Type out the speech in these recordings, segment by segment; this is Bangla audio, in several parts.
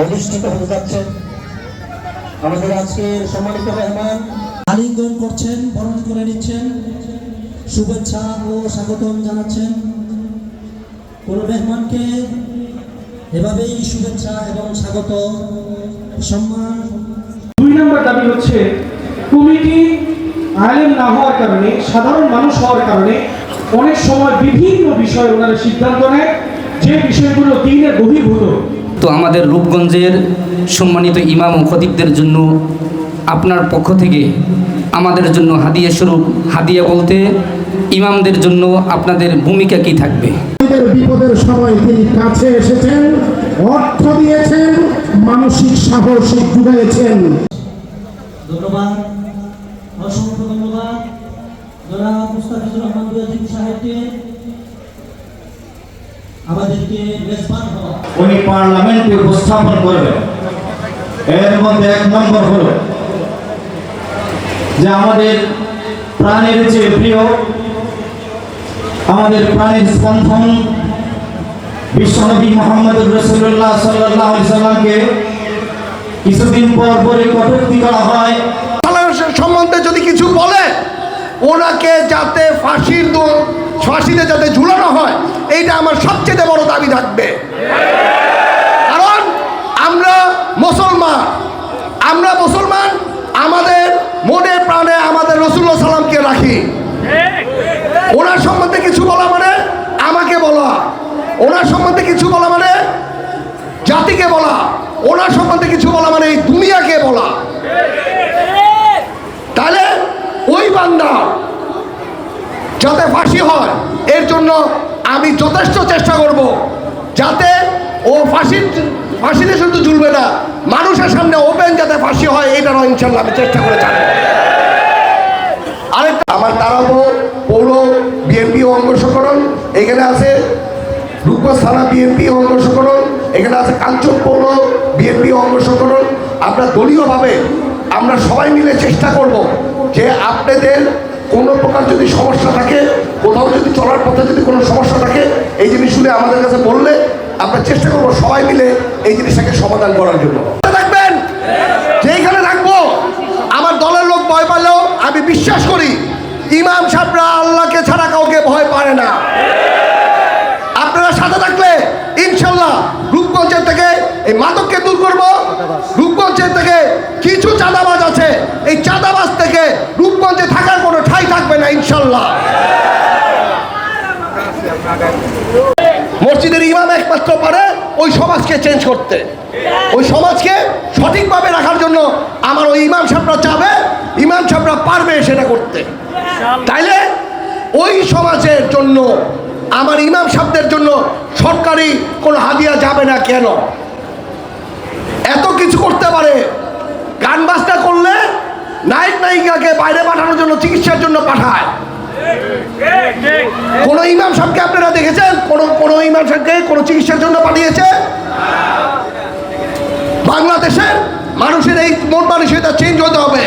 অধিষ্ঠিত হতে যাচ্ছেন আমাদের আজকের সম্মানিত মেহমান আলিঙ্গন করছেন, বরণ করে নিচ্ছেন। শুভেচ্ছা ও স্বাগতম জানাচ্ছেন। কোনো মেহমানকে এভাবেই শুভেচ্ছা এবং স্বাগত, সম্মান। দুই নম্বর দাবি হচ্ছে, কমিটি আলেম না হওয়ার কারণে, সাধারণ মানুষ হওয়ার কারণে অনেক সময় বিভিন্ন বিষয়ে ওনারা সিদ্ধান্ত নেয়। যে বিষয়গুলো দিনের বহির্ভূত তো আমাদের রূপগঞ্জের সম্মানিত ইমাম ও খতিবদের জন্য আপনার পক্ষ থেকে আমাদের জন্য হাদিয়া স্বরূপ হাদিয়া বলতে ইমামদের জন্য আপনাদের ভূমিকা কি থাকবে? বিপদের সময় তিনি কাছে এসেছেন অর্থ দিয়েছেন মানসিক সাহস জুড়িয়েছেন ধন্যবাদ অসংখ্য ধন্যবাদ। জনাব মুস্তাফিজুর রহমান সাহেবকে আমাদেরকে মেজবান হওয়া। উনি পার্লামেন্টে উপস্থাপন করবেন। এর মধ্যে এক নম্বর হলো যে আমাদের প্রাণের যে প্রিয় আমাদের প্রাণের স্পন্দন বিশ্বনবী মোহাম্মদ রসুল্লাহ সাল্লাহ সাল্লামকে কিছুদিন পর পরে কটূক্তি করা হয়। সম্বন্ধে যদি কিছু বলে ওনাকে যাতে ফাঁসির ফাঁসিতে যাতে ঝুলানো হয়, এইটা আমার সবচেয়ে বড় দাবি থাকবে। কারণ আমরা মুসলমান আমরা মুসলমান, আমাদের মনে প্রাণে আমাদের রসুল্লাহ সাল্লামকে রাখি। ওনার সম্বন্ধে কিছু বলা মানে আমাকে বলা। ওনার সম্বন্ধে কিছু বলা মানে জাতিকে বলা। ওনার সম্বন্ধে কিছু বলা মানে এই দুনিয়াকে বলা তাহলে ওই বান্দা যাতে ফাঁসি হয় এর জন্য আমি যথেষ্ট চেষ্টা করব যাতে ও ফাঁসির, ফাঁসিতে শুধু ঝুলবে না, মানুষের সামনে ওপেন যাতে ফাঁসি হয় এইটারও ইনশাল্লাহ আমি চেষ্টা করে যাব আরেকটা, আমার তারাবো, পৌর বিএনপি অঙ্গসকরণ এখানে আছে থানা বিএনপি অঙ্গসকরণ এখানে আছে কাঞ্চন পৌর বিএনপি অঙ্গসকরণ আমরা দলীয়ভাবে, আমরা সবাই মিলে চেষ্টা করব যে আপনাদের কোনো প্রকার যদি সমস্যা থাকে যদি চলার পথে যদি কোনো সমস্যা থাকে, এই জিনিসগুলি আমাদের কাছে বললে আমরা চেষ্টা করব সবাই মিলে এই জিনিসটাকে সমাধান করার জন্য। থাকবেন যেইখানে থাকব আমার দলের লোক ভয় পালেও আমি বিশ্বাস করি, ইমাম সাহেবরা আল্লাহকে ছাড়া কাউকে ভয় পারে না। আপনারা সাথে থাকলে ইনশাল্লাহ রূপগঞ্জের থেকে এই মাদককে দূর করব। রূপগঞ্জের থেকে কিছু চাঁদাবাজ আছে, এই চাঁদাবাজ থেকে রূপগঞ্জে থাকার কোনো ঠাই থাকবে না ইনশাল্লাহ। মসজিদের ইমাম একমাত্র পারে ওই সমাজকে চেঞ্জ করতে। ওই সমাজকে সঠিকভাবে রাখার জন্য আমার ওই ইমাম সাহেবরা চাবে, ইমাম সাহেবরা পারবে সেটা করতে। তাইলে ওই সমাজের জন্য, আমার ইমাম সাহেবদের জন্য সরকারি কোনো হাদিয়া যাবে না কেন? এত কিছু করতে পারে, গান বাজনা করলে নায়ক নায়িকাকে বাইরে পাঠানোর জন্য, চিকিৎসার জন্য পাঠায়। কোন ইমাম সাহেবকে আপনারা দেখেছেন? কোন কোন ইমাম সাহেবকে কোন চিকিৎসার জন্য পাঠিয়েছে? বাংলাদেশের মানুষের এই মন মানসিকতা চেঞ্জ হতে হবে।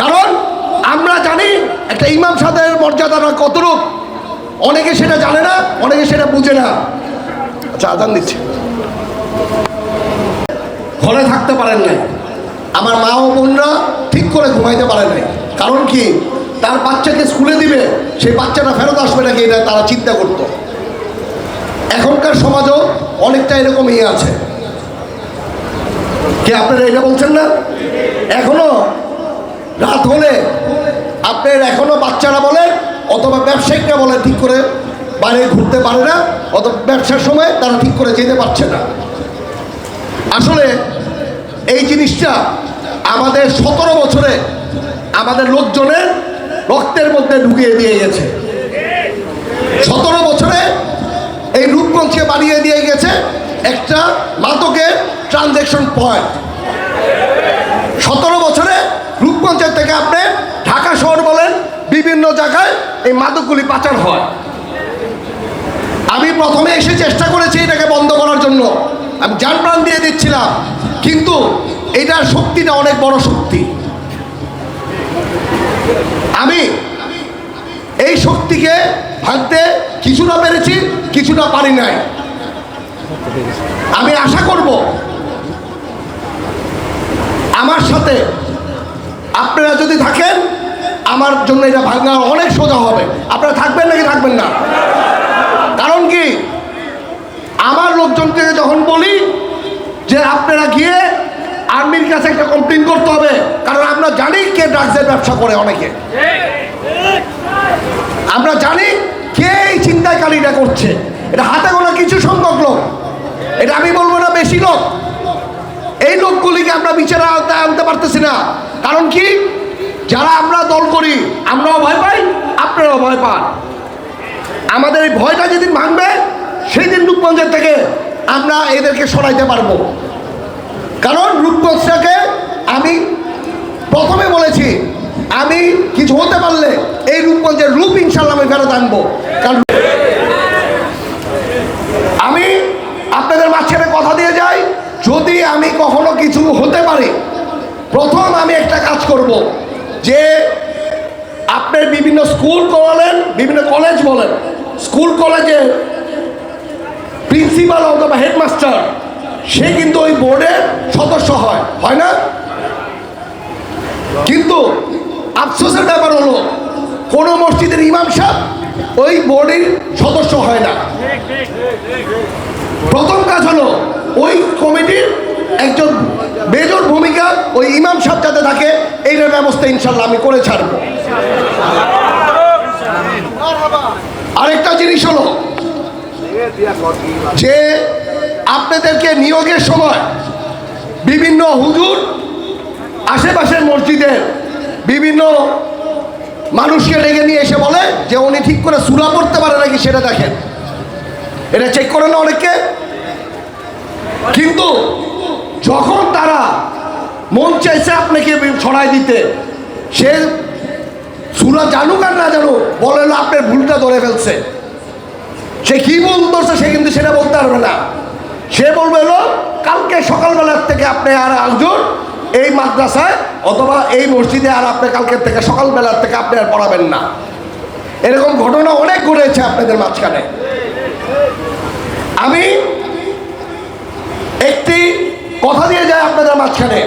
কারণ আমরা জানি একটা ইমাম সাহেবের মর্যাদাটা কতরূপ অনেকে সেটা জানে না, অনেকে সেটা বুঝে না। আচ্ছা আদান দিচ্ছে। ঘরে থাকতে পারেন নাই। আমার মা ও বোনরা ঠিক করে ঘুমাইতে পারে নাই। কারণ কি? তার বাচ্চাকে স্কুলে দিবে, সেই বাচ্চাটা ফেরত আসবে নাকি এটা তারা চিন্তা করতো। এখনকার সমাজও অনেকটা এরকম ইয়ে আছে। কি আপনারা এটা বলছেন না? এখনও রাত হলে আপনার এখনও বাচ্চারা বলে, অথবা ব্যবসায়িকরা বলে ঠিক করে বাইরে ঘুরতে পারে না, অথবা ব্যবসার সময় তারা ঠিক করে যেতে পারছে না। আসলে এই জিনিসটা আমাদের সতেরো বছরে আমাদের লোকজনের রক্তের মধ্যে ঢুকিয়ে দিয়ে গেছে। সতেরো বছরে এই রূপগঞ্জকে বানিয়ে দিয়ে গেছে একটা মাদকের ট্রানজ্যাকশন পয়েন্ট। সতেরো বছরে রূপগঞ্জের থেকে আপনি ঢাকা শহর বলেন, বিভিন্ন জায়গায় এই মাদকগুলি পাচার হয়। আমি প্রথমে এসে চেষ্টা করেছি এটাকে বন্ধ করার জন্য। আমি যান প্রাণ দিয়ে দিচ্ছিলাম, কিন্তু এটার শক্তিটা অনেক বড় শক্তি। আমি এই শক্তিকে ভাঙতে কিছুটা পেরেছি, কিছুটা পারি নাই। আমি আশা করব আমার সাথে আপনারা যদি থাকেন, আমার জন্য এটা ভাঙা অনেক সোজা হবে। আপনারা থাকবেন নাকি থাকবেন না? কারণ কি? আমার লোকজনকে যখন বলি যে আপনারা গিয়ে আর্মির কাছে একটা কমপ্লেন করতে হবে, কারণ আমরা জানি কে ড্রাগসের ব্যবসা করে অনেকে। আমরা জানি কে এই চিন্তাকারীটা করছে। এটা হাতে গোনা কিছু সংখ্যক লোক। এটা আমি বলব না বেশি লোক। এই লোকগুলিকে আমরা বিচারে আওতায় আনতে পারতেছি না। কারণ কি? যারা আমরা দল করি, আমরাও ভয় পাই, আপনারাও ভয় পান। আমাদের এই ভয়টা যেদিন ভাঙবে সেই দিন রূপগঞ্জের থেকে আমরা এদেরকে সরাইতে পারব। কারণ রূপগঞ্জটাকে আমি প্রথমে বলেছি, আমি কিছু হতে পারলে এই রূপগঞ্জের রূপ ইনশাল্লাহ আমি ফেরত আনব। কারণ আমি আপনাদের মাঝখানে কথা দিয়ে যাই, যদি আমি কখনো কিছু হতে পারি, প্রথম আমি একটা কাজ করব যে আপনার বিভিন্ন স্কুল বলেন বিভিন্ন কলেজ বলেন, স্কুল কলেজে প্রিন্সিপাল অথবা হেডমাস্টার সে কিন্তু ওই বোর্ডের সদস্য হয়। হয় না? কিন্তু আফসোসের ব্যাপার হলো, কোনো মসজিদের ইমাম সাহেব ওই বোর্ডের সদস্য হয় না। প্রথম কাজ হলো, ওই কমিটির একজন বেজর ভূমিকা ওই ইমাম সাহেব যাতে থাকে, এইটার ব্যবস্থা ইনশাল্লাহ আমি করে ছাড়বো। আরেকটা জিনিস হলো, যে আপনাদেরকে নিয়োগের সময় বিভিন্ন হুজুর, আশেপাশের মসজিদের বিভিন্ন মানুষকে ডেকে নিয়ে এসে বলে যে উনি ঠিক করে সুরা পড়তে পারে নাকি সেটা দেখেন। এটা চেক করে না অনেককে। কিন্তু যখন তারা মন চাইছে আপনাকে ছড়াই দিতে, সে সুরা জানুক আর না জানুক, বলে আপনার ভুলটা ধরে ফেলছে। সে কি ধরছে সে কিন্তু সেটা বলতে পারবে না। সে বলবে কালকে সকালবেলার থেকে আপনি আর আসুন এই মাদ্রাসায় অথবা এই মসজিদে আর আপনি কালকের থেকে সকালবেলার থেকে আপনি আর পড়াবেন না। এরকম ঘটনা অনেক ঘটেছে আপনাদের মাঝখানে। আমি একটি কথা দিয়ে যাই আপনাদের মাঝখানে।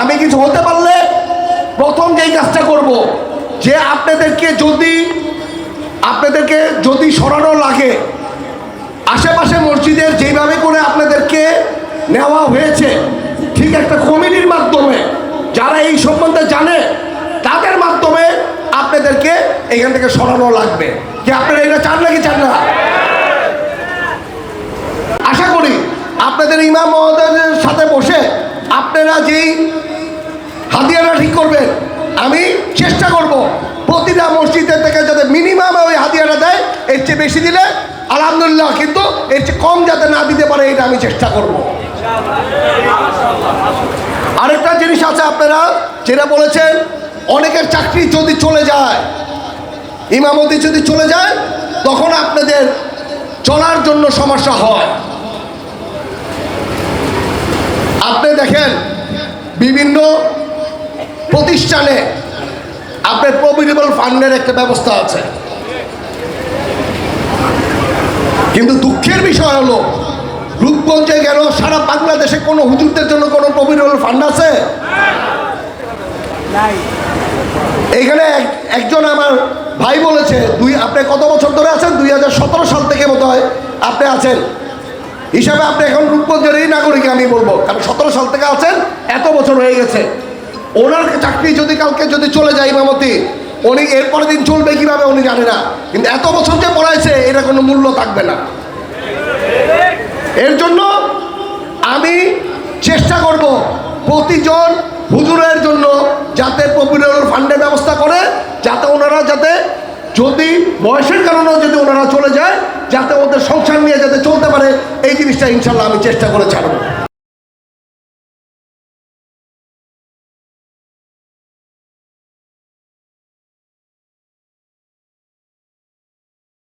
আমি কিছু হতে পারলে প্রথম যেই কাজটা করব, যে আপনাদেরকে যদি আপনাদেরকে যদি সরানো লাগে আশেপাশে মসজিদের যেইভাবে করে আপনাদেরকে নেওয়া হয়েছে, ঠিক একটা কমিটির মাধ্যমে, যারা এই সম্বন্ধে জানে, তাদের মাধ্যমে আপনাদেরকে এখান থেকে সরানো লাগবে। যে আপনারা এটা চান নাকি চান না? আশা করি আপনাদের ইমাম মহোদয়ের সাথে বসে আপনারা যেই হাতিয়ারা ঠিক করবেন, আমি চেষ্টা করব প্রতিটা মসজিদের থেকে যাতে মিনিমাম ওই হাতিয়ারা এর চেয়ে বেশি দিলে আলহামদুলিল্লাহ, কিন্তু এর চেয়ে কম যাতে না দিতে পারে, এটা আমি চেষ্টা করব। আরেকটা জিনিস আছে আপনারা, যেটা বলেছেন, অনেকের চাকরি যদি চলে যায়, ইমামতি যদি চলে যায়, তখন আপনাদের চলার জন্য সমস্যা হয়। আপনি দেখেন, বিভিন্ন প্রতিষ্ঠানে আপনার প্রভিডেবল ফান্ডের একটা ব্যবস্থা আছে। কিন্তু দুঃখের বিষয় হলো রূপগঞ্জে গেল সারা বাংলাদেশে কোনো হুজুরদের জন্য কোনো প্রভিডেবল ফান্ড আছে? এখানে এক- একজন আমার ভাই বলেছে দুই আপনি কত বছর ধরে আছেন? দুই হাজার সতেরো সাল থেকে বোধ হয় আপনি আছেন। হিসাবে আপনি এখন রূপগঞ্জেরই নাগরিক আমি বলব কারণ সতেরো সাল থেকে আছেন এত বছর হয়ে গেছে। ওনার চাকরি যদি কালকে যদি চলে যায় ইমামতি উনি এরপরের দিন চলবে কীভাবে উনি জানে না। কিন্তু এত বছর যে পড়াইছে এটা কোনো মূল্য থাকবে না। এর জন্য আমি চেষ্টা করব প্রতিজন হুজুরের জন্য যাতে পপুলার ফান্ডের ব্যবস্থা করে, যাতে ওনারা যাতে যদি বয়সের কারণেও যদি ওনারা চলে যায়, যাতে ওদের সংসার নিয়ে যাতে চলতে পারে, এই জিনিসটা ইনশাল্লাহ আমি চেষ্টা করে ছাড়বো।